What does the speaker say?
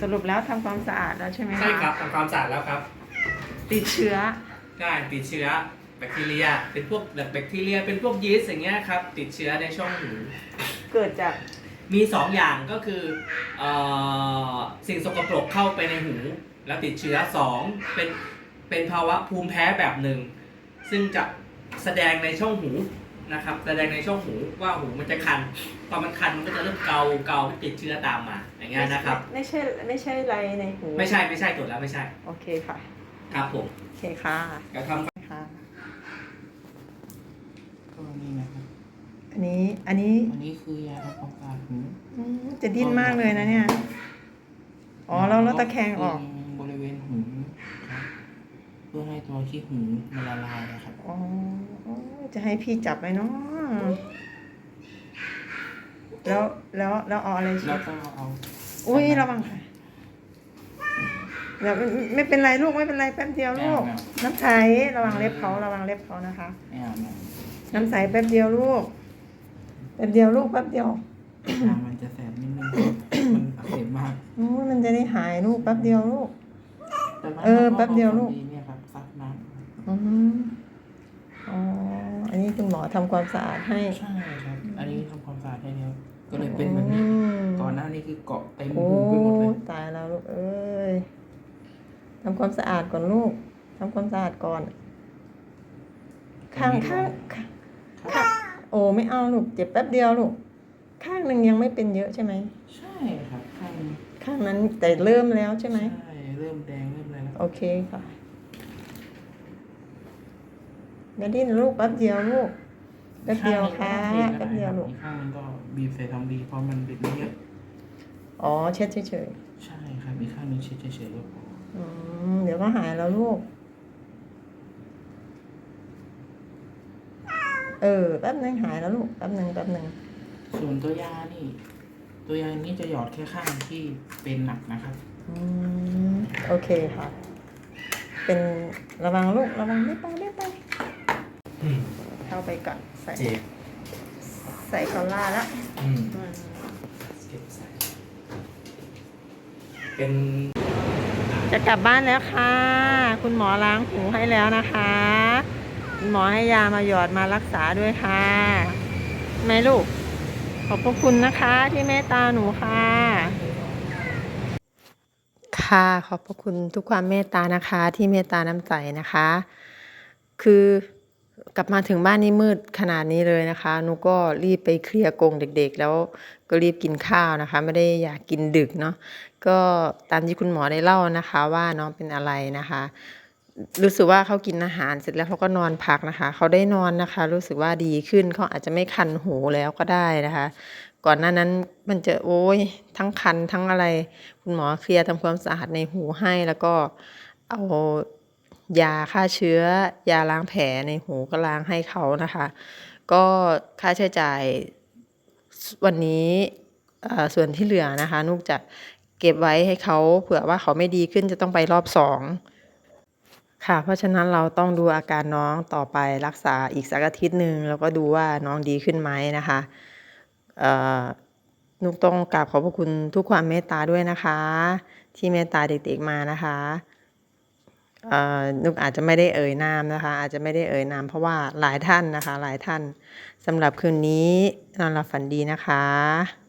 สรุปแล้วทำความสะอาดแล้วใช่ไหมะใช่ครับทำความสะอาดแล้วครับติดเชื้อใช่ติดเชื้อแบคทีเรีย เป็นพวกแบคทีเรีย เป็นพวกยีสต์อย่างเงี้ยครับ ติดเชื้อในช่องหูเกิดจาก มีสองอย่างก็คือเออสิ่งสกปรกเข้าไปในหู แล้วติดเชื้อสองเป็นเป็นภาวะภูมิแพ้แบบหนึ่ง ซึ่งจะแสดงในช่องหู นะครับแสดงในช่องหูว่าหูมันจะคันพอมันคันมันก็จะเริ่มเกาเกาติดเชื้อตามมาอย่างเงี้ยนะครับ ไม่ใช่ไม่ใช่ไรในหูไม่ใช่ไม่ใช่ตรวจแล้วไม่ใช่ โอเคค่ะ ครับผมโอเคค่ะเดี๋ยวทำค่ะก็นี่นะครับอันนี้อันนี้อันนี้คือยาทำความสะอาดหูอืมจะดิ้นมากเลยนะเนี่ยอ๋อแล้วแล้วตะแคงออกตรงบริเวณหูครับเพื่อให้ตัวขี้หูมันละลายนะครับอ๋อ จะให้พี่จับไหมเนาะแล้วแล้วแล้วเอาอะไรแล้เช็วดก็เอาอุ้ยระวังค่ะเดี๋ยวไม่ไม่เป็นไรลูกไม่เป็นไรแป๊บเดียวลูก น้ำใสระวังเล็บเขาระวังเล็บเขานะคะ ไม่เอานะน้ำใสแป๊บเดียวลูกแป๊บเดียวลูกแป๊บเดียวทางมันจะแสบนิดนึงมันอักเสบมากโอ้ยมันจะได้หายลูกแป๊บเดียวลูก แต่ว่าเออแป๊บเดียวลูก ดีเนี่ยครับซักน้ำ อืมอ๋อ อันนี้คุณหมอทำความสะอาดให้ใช่ครับ อันนี้ทำความสะอาดให้แล้วก็เลยเป็นแบบนี้อืมก่อนหน้านี้คือเกาะเต็มโอ้หูไปหมดเลยตายแล้วลูกเอ้ยทำความสะอาดก่อนลูกทำความสะอาดก่อนข้างข้างข้างข้างโอ้ไม่เอาลูกเจ็บแป๊บเดียวลูกข้างหนึ่งยังไม่เป็นเยอะใช่ไหมใช่ครับข้างข้างนั้นแต่เริ่มแล้วใช่ไหมใช่เริ่มแดงเริ่มอะไรแล้วโอเคค่ะ อย่าดิ้นลูกแป๊บเดียวลูกแป๊บเดียวค่ะแป๊บเดียวลูกอีกข้างหนึงก็บีบใส่ทองดีเพราะมันบิดไม่เยอะอ๋อเช็ดเฉยใช่ครับอีกข้างหนึงเฉยๆเฉยๆก็พอๆอืมเดี๋ยวก็หายแล้วลูก เออแป๊บนึงหายแล้วลูกแป๊บนึงแป๊บนึงส่วนตัวยานี่ ตัวยานี้จะหยอดแค่ข้างที่เป็นหนักนะครับอืมโอเคค่ะ เป็นระวังลูกระวังไม่ไปไม่ไปอืม เข้าไปก่อนใส่เจ็บใส่คอลล่าแล้วอืมอืมเก็บใส่เป็นจะกลับบ้านแล้วค่ะ คุณหมอล้างหูให้แล้วนะคะ คุณหมอให้ยามาหยอดมารักษาด้วยค่ะไหมลูก ขอบพระคุณนะคะที่เมตตาหนูค่ะ ค่ะขอบพระคุณทุกความเมตตานะคะ ที่เมตตาน้ำใจนะคะ คือ กลับมาถึงบ้านนี่มืดขนาดนี้เลยนะคะหนูก็รีบไปเคลียร์กงเด็กๆ แล้วก็รีบกินข้าวนะคะ ไม่ได้อยากกินดึกเนาะก็ตามที่คุณหมอได้เล่านะคะ ว่าน้องเป็นอะไรนะคะ รู้สึกว่าเขากินอาหารเสร็จแล้วเขาก็นอนพักนะคะ เขาได้นอนนะคะ รู้สึกว่าดีขึ้นเขาอาจจะไม่คันหูแล้วก็ได้นะคะ ก่อนหน้านั้นมันจะโอ้ยทั้งคันทั้งอะไร คุณหมอเคลียร์ทำความสะอาดในหูให้แล้วก็เอา ยาฆ่าเชื้อ ยาล้างแผลในหูก็ล้างให้เขานะคะ ก็ค่าใช้จ่ายวันนี้ส่วนที่เหลือนะคะนุกจะเก็บไว้ให้เขาเผื่อว่าเขาไม่ดีขึ้นจะต้องไปรอบสองค่ะ เพราะฉะนั้นเราต้องดูอาการน้องต่อไปรักษาอีกสักอาทิตย์หนึ่งแล้วก็ดูว่าน้องดีขึ้นไหมนะคะนุกต้องกราบขอบพระคุณทุกความเมตตาด้วยนะคะ ที่เมตตาเด็กๆมานะคะ นุกอาจจะไม่ได้เอ่ยนามนะคะ อาจจะไม่ได้เอ่ยนามเพราะว่าหลายท่านนะคะ หลายท่านสำหรับคืนนี้นอนหลับฝันดีนะคะ